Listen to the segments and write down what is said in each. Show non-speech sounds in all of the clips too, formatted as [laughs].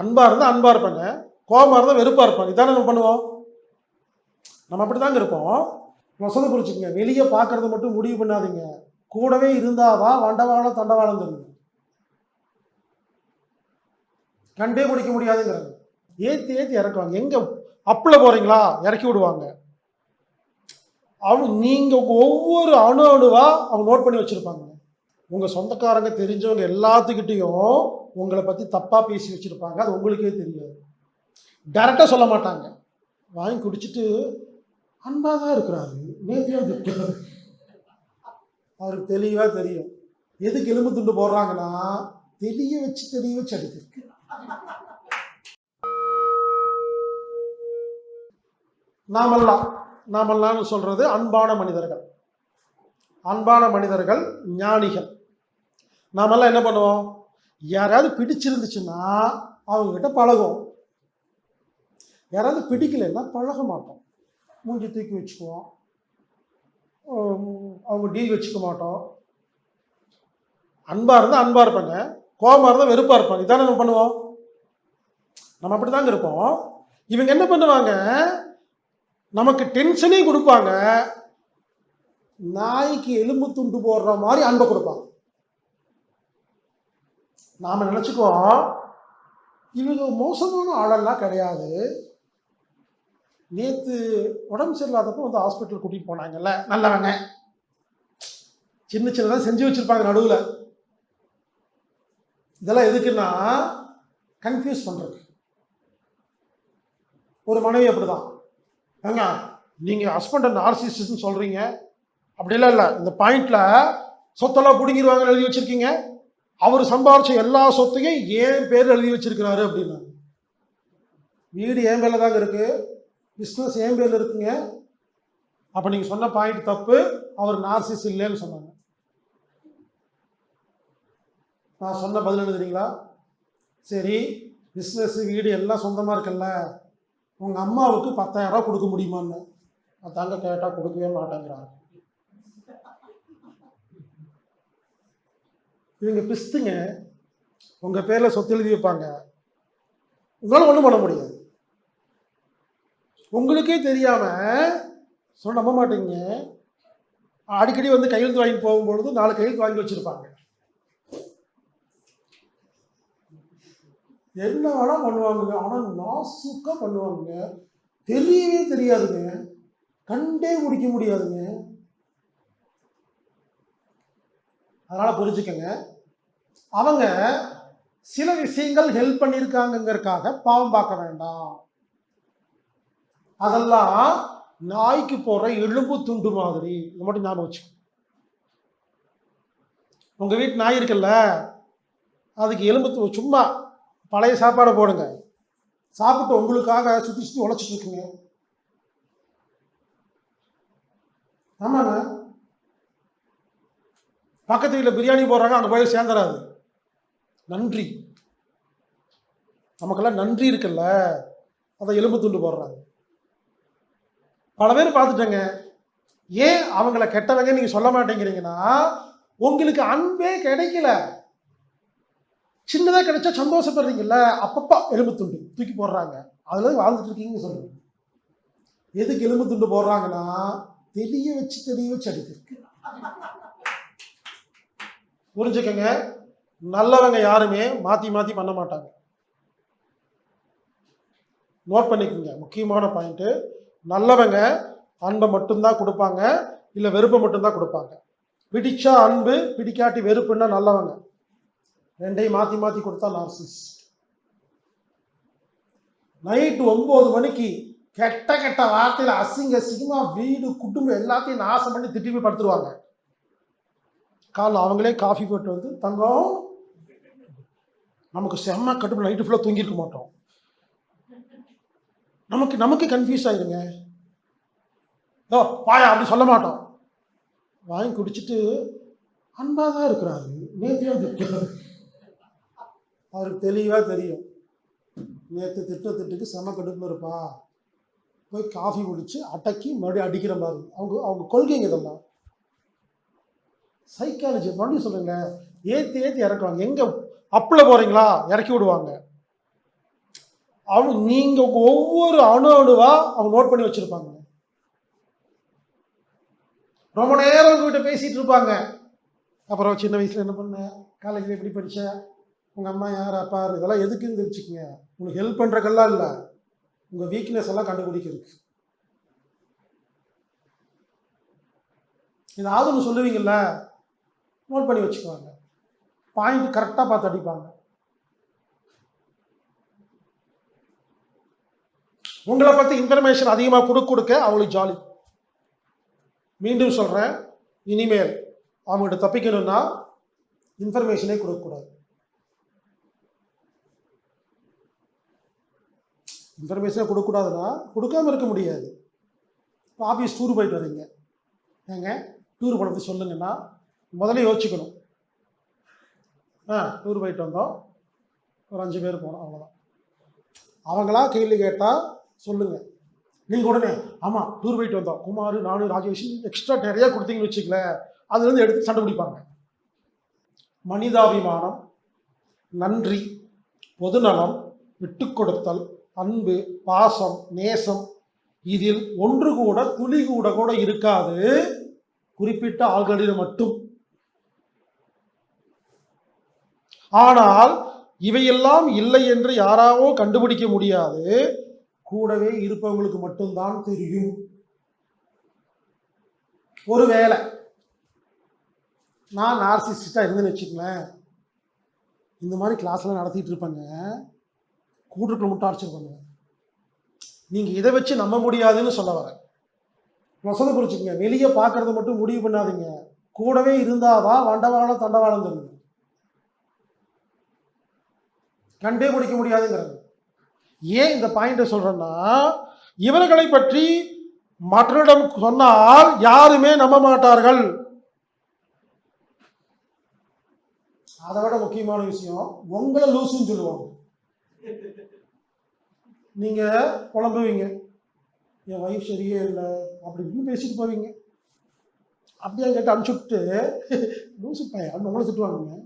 அன்பாக இருந்தால் அன்பாக இருப்பாங்க. கோபமாக இருந்தால் வெறுப்பாக இருப்பாங்க. இதானே நம்ம பண்ணுவோம்? நம்ம அப்படி தாங்க இருப்போம். நான் சொல்ல வெளியே பார்க்கறத மட்டும் முடிவு பண்ணாதீங்க. கூடவே இருந்தாதான் வண்டவாளம் தண்டவாளம் தெரியும் கண்டே முடிக்க முடியாதுங்கிறாங்க. ஏற்றி ஏற்றி இறக்குவாங்க. எங்கே அப்பில் போகிறீங்களா இறக்கி விடுவாங்க. அவங்க நீங்கள் ஒவ்வொரு அணு அணுவாக அவங்க நோட் பண்ணி வச்சுருப்பாங்க. உங்கள் சொந்தக்காரங்க தெரிஞ்சவங்க எல்லாத்துக்கிட்டேயும் உங்களை பற்றி தப்பாக பேசி வச்சுருப்பாங்க. அது உங்களுக்கே தெரியாது. டேரெக்டாக சொல்ல மாட்டாங்க. வாங்கி குடிச்சிட்டு அன்பாக தான் இருக்கிறாரு. நேர்த்தியாக திட்டுறாரு அவருக்கு தெளிவாக தெரியும். எதுக்கு எலும்பு துண்டு போடுறாங்கன்னா தெளிய வச்சு தெளிய வச்சு அடித்திருக்கு நாமெல்லாம் நாமெல்லாம் சொல்றது அன்பான மனிதர்கள். அன்பான மனிதர்கள் ஞானிகள். நாமெல்லாம் என்ன பண்ணுவோம்? யாராவது பிடிச்சிருந்துச்சுன்னா அவங்க கிட்ட பழகுவோம் யாராவது பிடிக்கலைன்னா பழக மாட்டோம். மூஞ்சி தூக்கி வச்சுக்குவோம். அவங்க டீல் வச்சுக்க மாட்டோம். அன்பாக இருந்தால் அன்பாக இருப்பாங்க. கோபமாக இருந்தால் வெறுப்பாக இருப்பாங்க. இதானே நம்ம பண்ணுவோம்? நம்ம அப்படி தாங்க இருப்போம். இவங்க என்ன பண்ணுவாங்க? நமக்கு டென்ஷனே கொடுப்பாங்க. நாய்க்கு எலும்பு துண்டு போடுற மாதிரி அன்பை கொடுப்பாங்க. நாம் நினச்சிக்குவோம். இவங்க மோசமான ஆளெல்லாம் கிடையாது. நேற்று உடம்பு சரியில்லாதப்போ வந்து ஹாஸ்பிட்டல் கூட்டிகிட்டு போனாங்கல்ல நல்லவங்க. சின்ன சின்னதாக செஞ்சு வச்சுருப்பாங்க நடுவில். இதெல்லாம் எதுக்குன்னா கன்ஃபியூஸ் பண்ணுறது ஒரு மனைவி அப்படிதான். ஏங்க நீங்கள் ஹஸ்பண்ட் நார்சிஸ்ட்னு சொல்கிறீங்க அப்படிலாம் இல்லை. இந்த பாயிண்டில் சொத்தெல்லாம் பிடுங்கிடுவாங்கன்னு எழுதி வச்சுருக்கீங்க. அவர் சம்பாரிச்ச எல்லா சொத்தையும் ஏன் பேர் எழுதி வச்சிருக்கிறாரு அப்படின்னா? வீடு ஏன் பேரில் தாங்க இருக்கு. பிஸ்னஸ் ஏன் பேரில் இருக்குங்க. அப்போ நீங்கள் சொன்ன பாயிண்ட் தப்பு. அவர் நார்சிஸ் இல்லைன்னு சொன்னாங்க. நான் சொன்ன பதில் எழுதுறீங்களா? சரி. பிஸ்னஸ் வீடு எல்லாம் சொந்தமாக இருக்குல்ல. உங்கள் அம்மாவுக்கு பத்தாயிரம் ரூபாய் கொடுக்க முடியுமான்னு. அதாங்க கேட்டால் கொடுக்கவே மாட்டேங்கிறாங்க. இவங்க பிஸ்துங்க உங்கள் பேரில் சொத்து எழுதி வைப்பாங்க. உங்களால் ஒன்றும் பண்ண முடியாது. உங்களுக்கே தெரியாமல் சொல்ல நம்ப மாட்டீங்க. அடிக்கடி வந்து கையெழுத்து வாங்கிட்டு போகும்பொழுது நாலு கையெழுத்து வாங்கி வச்சுருப்பாங்க. என்ன வேணால் பண்ணுவாங்க ஆனால் நாசுக்காக பண்ணுவாங்க தெரியவே தெரியாதுங்க. கண்டே முடிக்க முடியாதுங்க. அதனால் புரிஞ்சுக்கங்க. அவங்க சில விஷயங்கள் ஹெல்ப் பண்ணியிருக்காங்கங்கிறதுக்காக பாவம் பார்க்க வேண்டாம். அதெல்லாம் நாய்க்கு போடுற எலும்பு துண்டு மாதிரி. இதை மட்டும் ஞாபகம் வச்சு உங்கள் வீட்டு நாய் இருக்குல்ல அதுக்கு எலும்பு சும்மா பழைய சாப்பாடை போடுங்க. சாப்பிட்டு உங்களுக்காக சுற்றி சுற்றி உழைச்சிட்டு இருக்குங்க. ஆமாங்க பக்கத்து வீட்டில் பிரியாணி போடுறாங்க அங்கே போய் சேர்ந்துடாது நன்றி. நமக்கெல்லாம் நன்றி இருக்குல்ல? அதை எலும்பு துண்டு போடுறாங்க. பல பேர் பார்த்துட்டேங்க. ஏன் அவங்கள கெட்டவங்க நீங்கள் சொல்ல மாட்டேங்கிறீங்கன்னா உங்களுக்கு அன்பே கிடைக்கல. சின்னதாக கிடைச்சா சந்தோஷப்படுறீங்கல்ல அப்பப்போ எலும்பு துண்டு தூக்கி போடுறாங்க. அதில் வாழ்ந்துட்டு இருக்கீங்கன்னு சொல்லுங்க எதுக்கு எலும்பு துண்டு போடுறாங்கன்னா தெரிய வச்சு தெரிய வச்சு அடிக்கிறது புரிஞ்சுக்கங்க. நல்லவங்க யாருமே மாற்றி மாற்றி பண்ண மாட்டாங்க. நோட் பண்ணிக்கோங்க. முக்கியமான பாயிண்ட்டு நல்லவங்க அன்பை மட்டும்தான் கொடுப்பாங்க இல்லை வெறுப்பை மட்டும்தான் கொடுப்பாங்க. பிடிச்சா அன்பு பிடிக்காட்டி வெறுப்புன்னா நல்லவங்க. ரெண்டையும் மாற்றி மாற்றி கொடுத்தா நார்சிஸ் நைட்டு ஒம்பது மணிக்கு கெட்ட கெட்ட வார்த்தையில் அசிங்க அசிங்கமா வீடு குடும்பம் எல்லாத்தையும் நாசம் பண்ணி திட்டி போய் படுத்துருவாங்க. காலைல அவங்களே காஃபி போட்டு வந்து தங்கம் நமக்கு செம்ம கட்டுப்பு நைட்டு ஃபுல்லாக தூங்கியிருக்க மாட்டோம். நமக்கு நமக்கு கன்ஃபியூஸ் ஆயிருங்க. ஓ பாயா அப்படி சொல்ல மாட்டோம். வாங்கி குடிச்சிட்டு அன்பாக தான் இருக்கிறாரு நேற்று திட்டுறாரு. அவருக்கு தெளிவாக தெரியும். நேற்று திட்ட திட்டுக்கு செம கடுப்பில் இருப்பா. போய் காஃபி குடிச்சு அடக்கி மறுபடியும் அடிக்கிற மாதிரி. அவங்க அவங்க கொள்கைங்க இதெல்லாம். சைக்காலஜி மறுபடியும் சொல்லுங்க ஏற்றி ஏற்றி இறக்குவாங்க. எங்கே அப்பில் போகிறீங்களா இறக்கி விடுவாங்க. அவங்க நீங்கள் ஒவ்வொரு அணு அணுவாக அவங்க நோட் பண்ணி வச்சுருப்பாங்க. ரொம்ப நேரம் உங்ககிட்ட பேசிகிட்டு இருப்பாங்க. அப்புறம் சின்ன வயசில் என்ன பண்ண? காலேஜில் எப்படி படித்தேன் உங்கள் அம்மா யார்? அப்பா இதெல்லாம் எதுக்குன்னு தெரிச்சுக்கங்க உங்களுக்கு ஹெல்ப் பண்ணுறக்கெல்லாம் இல்லை. உங்கள் வீக்னஸ் எல்லாம் கண்டுபிடிக்கிறதுக்கு. ஏதாவது ஒன்று சொல்லுவீங்கல்ல? நோட் பண்ணி வச்சுக்குவாங்க. பாயிண்ட் கரெக்டாக பார்த்து அடிப்பாங்க. உங்களை பற்றி இன்ஃபர்மேஷன் அதிகமாக கொடுக்க கொடுக்க அவங்களுக்கு ஜாலி மீண்டும் சொல்கிறேன் இனிமேல் அவங்கள்ட்ட தப்பிக்கணும்னா இன்ஃபர்மேஷனே கொடுக்கக்கூடாது இன்ஃபர்மேஷனே கொடுக்கக்கூடாதுன்னா கொடுக்காம இருக்க முடியாது. இப்போ ஆஃபீஸ் டூர் போயிட்டு வரீங்க ஏங்க டூர் போனது சொல்லுங்கன்னா முதல்ல யோசிச்சுக்கணும். ஆ டூர் போயிட்டு வந்தோம். ஒரு அஞ்சு பேர் போனோம் அவ்வளோதான் அவங்களா கேள்வி கேட்டால் சொல்லுங்கள் நீங்கள் உடனே ஆமாம் டூர் போயிட்டு வந்தோம். குமார் நானு ராஜேஷ் எக்ஸ்ட்ரா நிறையா கொடுத்தீங்கன்னு வச்சுக்கலேன் அதுலேருந்து எடுத்து சண்டை பிடிப்பாங்க. மனிதாபிமானம் நன்றி பொதுநலம் விட்டு கொடுத்தல் அன்பு பாசம் நேசம். இதில் ஒன்று கூட துளி கூட கூட இருக்காது. குறிப்பிட்ட ஆள்களில் மட்டும். ஆனால் இவையெல்லாம் இல்லை என்று யாராவோ கண்டுபிடிக்க முடியாது. கூடவே இருப்பவங்களுக்கு மட்டும்தான் தெரியும். ஒருவேளை நான் நார்சிஸ்டாக இருந்தேன்னு வச்சுக்கங்களேன். இந்த மாதிரி கிளாஸ்லாம் நடத்திட்டு இருப்பேங்க. கூட்டுக்குள்ள மட்டும் டார்ச்சர் பண்ணுவேன். நீங்கள் இதை வச்சு நம்ப முடியாதுன்னு சொல்ல வரேன். வசதி புரிச்சுக்கங்க வெளியே பார்க்கறத மட்டும் முடிவு பண்ணாதீங்க. கூடவே இருந்தாதான் வண்டவாளம் தண்டவாளம் தெரியும் கண்டே பிடிக்க முடியாதுங்கிறது. ஏன் இந்த பாயிண்ட்டை சொல்றேன்னா இவர்களை பற்றி மற்றவரிடம் சொன்னால் யாருமே நம்ப மாட்டார்கள். அதை விட முக்கியமான விஷயம் உங்களை லூசுன்னு சொல்லுவாங்க. நீங்க புலம்புவீங்க. என் ஒய்ஃப் சரியே இல்லை அப்படி இப்படின்னு பேசிட்டு போவீங்க. அப்படியே கேட்டு அனுப்பிச்சுட்டு லூசு [laughs] பையன் அப்படின்னு உங்களை திட்டுவாங்க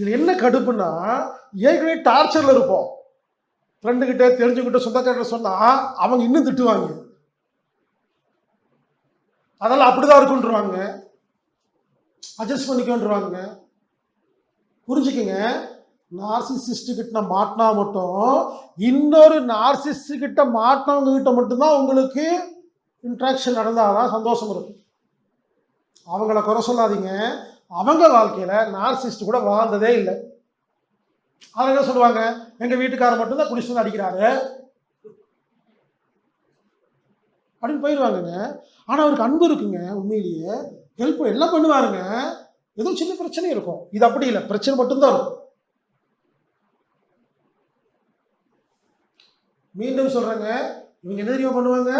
இதில் என்ன கடுப்புன்னா ஏற்கனவே டார்ச்சரில் இருப்போம். ஃப்ரெண்டுக்கிட்ட தெரிஞ்சுக்கிட்ட சொந்தக்காரர்கிட்ட சொன்னா அவங்க இன்னும் திட்டுவாங்க. அதெல்லாம் அப்படிதான் இருக்குன்றாங்க அட்ஜஸ்ட் பண்ணிக்கோன்றாங்க புரிஞ்சுக்கங்க. நார்சிசிஸ்டுக்கிட்ட மாட்டினா மட்டும் இன்னொரு நார்சிஸ்டுக்கிட்ட மாட்டினவங்க கிட்ட மட்டும்தான் உங்களுக்கு இன்ட்ராக்ஷன் நடந்தால் தான் சந்தோஷம் இருக்கும் அவங்கள குறை சொல்லாதீங்க. அவங்க வாழ்க்கையில் நார்சிஸ்ட் கூட வாழ்ந்ததே இல்லை. அவங்க என்ன சொல்லுவாங்க? எங்கள் வீட்டுக்காரர் மட்டும்தான் குடிச்சு வந்து அடிக்கிறாரு. அப்படின்னு போயிடுவாங்கங்க. ஆனால் அவருக்கு அன்பு இருக்குங்க உண்மையிலேயே. ஹெல்ப் எல்லாம் பண்ணுவாருங்க. ஏதோ சின்ன பிரச்சனை இருக்கும். இது அப்படி இல்லை. பிரச்சனை மட்டும்தான் இருக்கும். மீண்டும் சொல்றேங்க. இவங்க என்ன தெரியுமா பண்ணுவாங்க?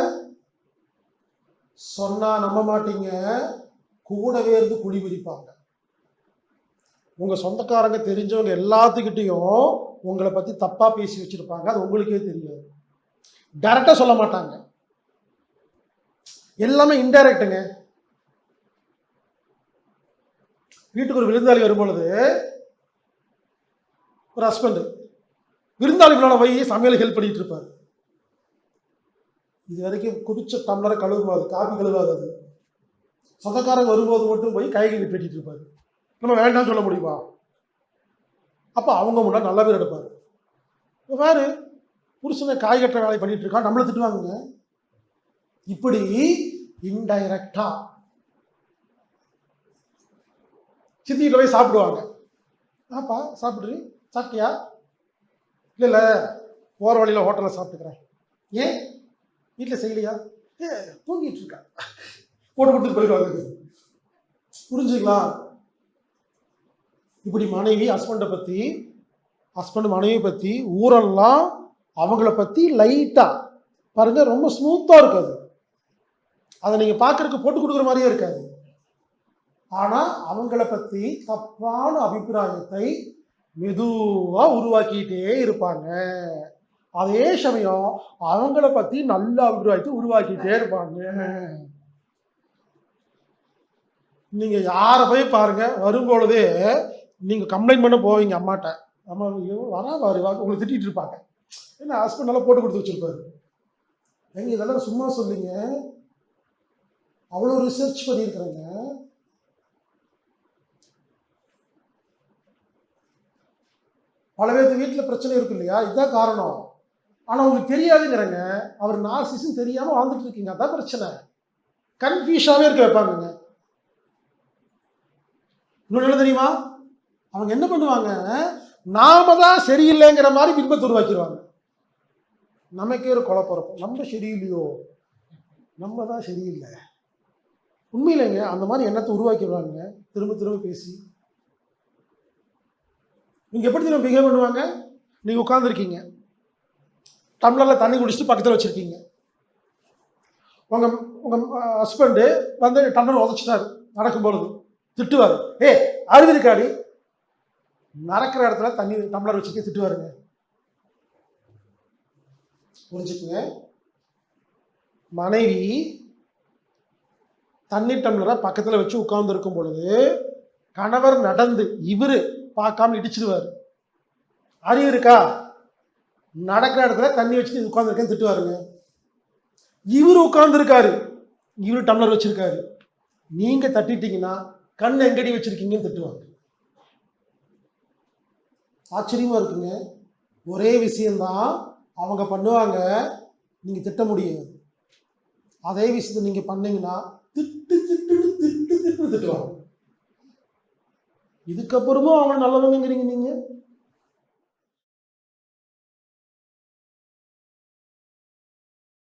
சொன்னா நம்ப மாட்டீங்க. கூடவே இருந்து குழி பிரிப்பாங்க உங்கள் சொந்தக்காரங்க தெரிஞ்சவங்க எல்லாத்துக்கிட்டையும் உங்களை பற்றி தப்பாக பேசி வச்சுருப்பாங்க. அது உங்களுக்கே தெரியாது. டைரெக்டாக சொல்ல மாட்டாங்க. எல்லாமே இன்டைரக்டுங்க வீட்டுக்கு ஒரு விருந்தாளி வரும்பொழுது ஒரு ஹஸ்பண்டு விருந்தாளி பிள்ளான போய் சமையல் ஹெல்ப் பண்ணிட்டு இருப்பார். இது வரைக்கும் குடிச்ச டம்ளரை கழுவுமாது காபி கழுவாது அது சொந்தக்காரங்க வரும்போது மட்டும் போய் கை கழுவி பெட்டிட்டு இருப்பாரு. நம்ம வேண்டாம்னு சொல்ல முடியுமா? அப்போ அவங்க முன்னாடி நல்ல பேர் எடுப்பார். இப்ப புருஷனை காய் கட்டுற வேலை பண்ணிட்டு இருக்கான் நம்மளை திட்டுவாங்க இப்படி இன்டைரக்டா சித்திக்கிட்ட போய் சாப்பிடுவாங்க. ஆப்பா சாப்பிட்ரு சாப்பிட்டியா? இல்லை இல்லை. போகிற வழியில் ஹோட்டலில் சாப்பிட்டுக்கிறேன். ஏன்? வீட்டில் செய்யலையா? ஏ தூங்கிட்டு இருக்கா போட்டு கொடுத்துட்டு போயிடுவாங்க புரிஞ்சுங்களா இப்படி மனைவி ஹஸ்பண்டை பற்றி ஹஸ்பண்ட் மனைவி பற்றி ஊரெல்லாம் அவங்கள பற்றி லைட்டாக பாருங்க ரொம்ப ஸ்மூத்தாக இருக்காது. அதை நீங்கள் பார்க்குறதுக்கு போட்டு கொடுக்குற மாதிரியே இருக்காது. ஆனால் அவங்கள பற்றி தப்பான அபிப்பிராயத்தை மெதுவாக உருவாக்கிட்டே இருப்பாங்க. அதே சமயம் அவங்கள பற்றி நல்ல அபிப்பிராயத்தை உருவாக்கிட்டே இருப்பாங்க. நீங்கள் யாரை போய் பாருங்கள் வரும்பொழுதே நீங்கள் கம்ப்ளைண்ட் பண்ண போவீங்க அம்மாட்ட. அம்மா ஐயோ வரா வா உங்களை திட்டிகிட்டு இருப்பாங்க. என்ன ஹஸ்பண்ட் நல்லா போட்டு கொடுத்து வச்சிருப்பாரு? எங்க இதெல்லாம் சும்மா சொல்லிங்க அவ்வளோ ரிசர்ச் பண்ணியிருக்கிறேங்க. பல பேருக்கு வீட்டில் பிரச்சனை இருக்கு இல்லையா? இதுதான் காரணம். ஆனால் உங்களுக்கு தெரியாதுங்கிறங்க. அவர் நார்சிஸும் தெரியாமல் வாழ்ந்துட்டு இருக்கீங்க. அதான் பிரச்சனை. கன்ஃபியூஷாகவே இருக்க வைப்பாங்கங்க. இன்னொன்று என்ன தெரியுமா? அவங்க என்ன பண்ணுவாங்க? நாம தான் சரியில்லைங்கிற மாதிரி பின்பத்தை உருவாக்கிடுவாங்க நமக்கே ஒரு கொலை பிறப்போம் நம்ம சரியில்லையோ? நம்ம தான் சரியில்லை. உண்மையிலேங்க அந்த மாதிரி எண்ணத்தை உருவாக்கிடுவாங்க. திரும்ப திரும்ப பேசி. நீங்க எப்படி திரும்ப பிஹேவ் பண்ணுவாங்க? நீங்க உட்காந்துருக்கீங்க டம்ளர்ல தண்ணி குடிச்சிட்டு பக்கத்தில் வச்சிருக்கீங்க. உங்க உங்க ஹஸ்பண்டு வந்து டம்ளர் உதச்சிட்டாரு. நடக்கும்பொழுது. திட்டுவார். ஏ அழுதுருக்காடி. நடக்கிற இடத்துல தண்ணி டம்ளர் வச்சுட்டு திட்டுவாருங்க புரிஞ்சுக்குங்க? மனைவி தண்ணி டம்ளரை பக்கத்தில் வச்சு உட்கார்ந்து பொழுது கணவர் நடந்து இவரு பார்க்காம இடிச்சிடுவார். அறிவு இருக்கா? நடக்கிற இடத்துல தண்ணி வச்சுட்டு உட்காந்துருக்கேன்னு திட்டுவாருங்க இவர் உட்காந்துருக்காரு இவர் டம்ளர் வச்சிருக்காரு. நீங்கள் தட்டிட்டீங்கன்னா கண் எங்கடி வச்சிருக்கீங்கன்னு திட்டுவாங்க. ஆச்சரியமாக இருக்குங்க. ஒரே விஷயந்தான் அவங்க பண்ணுவாங்க. நீங்கள் திட்ட முடியாது. அதே விஷயத்தை நீங்கள் பண்ணீங்கன்னா திட்டு திட்டுன்னு திட்டு திட்டு திட்டுவாங்க. இதுக்கப்புறமும் அவங்க நல்லவங்கிறீங்க நீங்கள்